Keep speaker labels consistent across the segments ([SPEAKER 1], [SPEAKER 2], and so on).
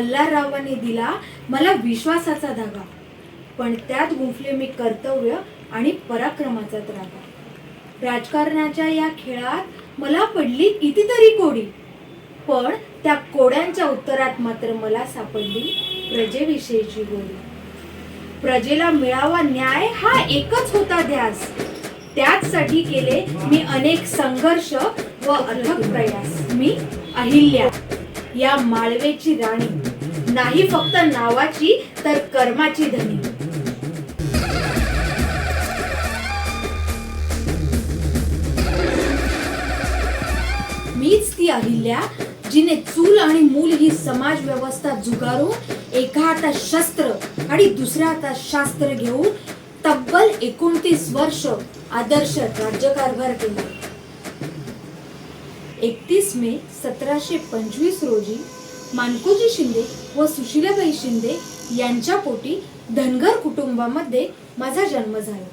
[SPEAKER 1] मल्हाररावांनी दिला मला विश्वासाचा धागा. पण त्यात गुंफले मी कर्तव्य आणि पराक्रमाचा त्रागा. राजकारणाच्या या खेळात मला पडली कितीतरी कोडी. पण त्या कोड्यांच्या उत्तरात मात्र मला सापडली प्रजेविषयीची गोडी. प्रजेला मिळावा न्याय हा एकच होता ध्यास. त्याचसाठी केले मी अनेक संघर्ष व अथक प्रयास. मी अहिल्या या माळवेची राणी. नाही फक्त नावाची तर कर्माची धनी. मीच ती अहिल्या जिने चूल आणि मूल ही समाज व्यवस्था जुगारून एका हातात शस्त्र आणि दुसऱ्या हातात शास्त्र घेऊन तब्बल एकोणतीस वर्ष आदर्श राज्यकारभार केला. एकतीस मे सतराशे पंचवीस रोजी मानकोजी शिंदे व सुशीलाबाई शिंदे यांच्या पोटी धनगर कुटुंबामध्ये माझा जन्म झाला.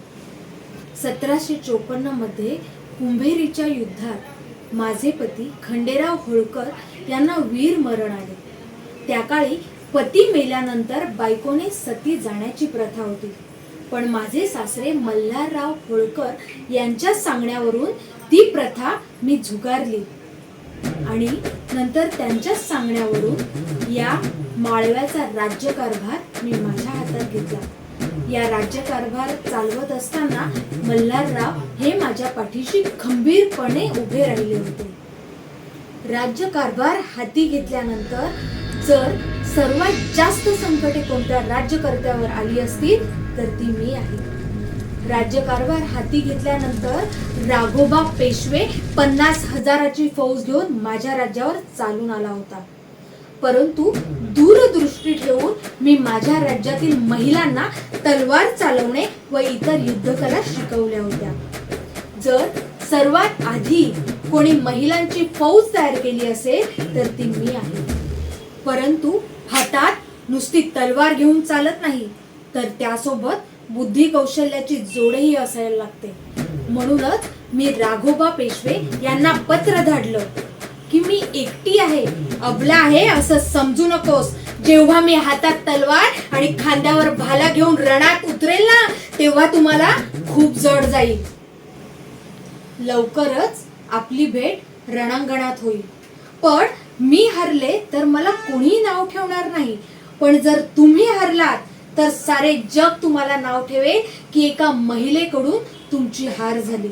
[SPEAKER 1] सतराशे चोपन्नमध्ये कुंभेरीच्या युद्धात माझे पती खंडेराव होळकर यांना वीर मरण आले. त्या काळी पती मेल्यानंतर बायकोने सती जाण्याची प्रथा होती. पण माझे सासरे मल्हारराव होळकर यांच्या सांगण्यावरून ती प्रथा मी झुगारली. आणि नंतर त्यांच्याच सांगण्यावरून या माळव्याचा राज्यकारभार मी माझ्या हातात घेतला. या राज्यकारभार चालवत असताना मल्हारराव हे माझ्या पाठीशी खंबीरपणे उभे राहिले होते. राज्यकारभार हाती घेतल्यानंतर जर सर्वात जास्त संकटे कोणत्या राज्यकर्त्यावर आली असतील तर ती मी आहे. राज्यकारभार हाती घेतल्यानंतर राघोबा पेशवे पन्नास हजाराची फौज घेऊन माझ्या राज्यावर चालून आला होता. परंतु दूरदृष्टी ठेवून मी माझ्या राज्यातील महिलांना तलवार चालवणे व इतर युद्धकला शिकवल्या होत्या. जर सर्वात आधी कोणी महिलांची फौज तयार केली असेल तर ती मी आहे. परंतु हातात नुसती तलवार घेऊन चालत नाही तर त्यासोबत बुद्धी कौशल्याची जोडही असायला लागते. म्हणूनच मी राघोबा पेशवे यांना पत्र धाडलं की मी एकटी आहे अबला आहे असं समजू नकोस. जेव्हा मी हातात तलवार आणि खांद्यावर भाला घेऊन रणात उतरेल ना तेव्हा तुम्हाला खूप जड जाईल. लवकरच आपली भेट रणांगणात होईल. पण मी हरले तर मला कोणी नाव ठेवणार नाही. पण जर तुम्ही हरलात तर सारे जग तुम्हाला नाव ठेवे की एका महिलेकडून तुमची हार झाली.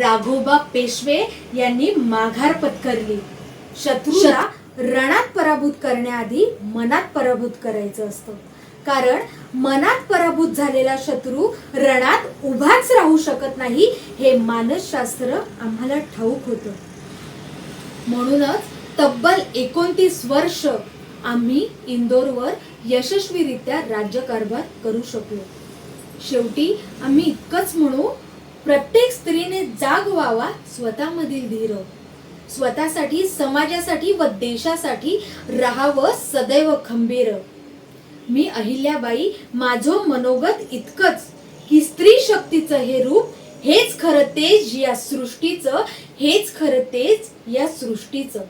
[SPEAKER 1] राघोबा पेशवे यांनी माघार पत्करली. शत्रूला रणात पराभूत करण्याआधी मनात पराभूत करायचं असतं. कारण मनात पराभूत झालेला शत्रू रणात उभाच राहू शकत नाही हे मानसशास्त्र आम्हाला ठाऊक होतं. म्हणूनच तब्बल एकोणतीस वर्ष आम्ही इंदोरवर यशस्वीरित्या राज्यकारभार करू शकलो. शेवटी आम्ही इतकंच म्हणू प्रत्येक स्त्रीने जाग व्हावा स्वतःमधील धीर. स्वतःसाठी समाजासाठी व देशासाठी राहावं सदैव खंबीर. मी अहिल्याबाई माझं मनोगत इतकंच की स्त्री शक्तीचं हे रूप हेच खरं तेज या सृष्टीचं हेच खरं तेज या सृष्टीचं.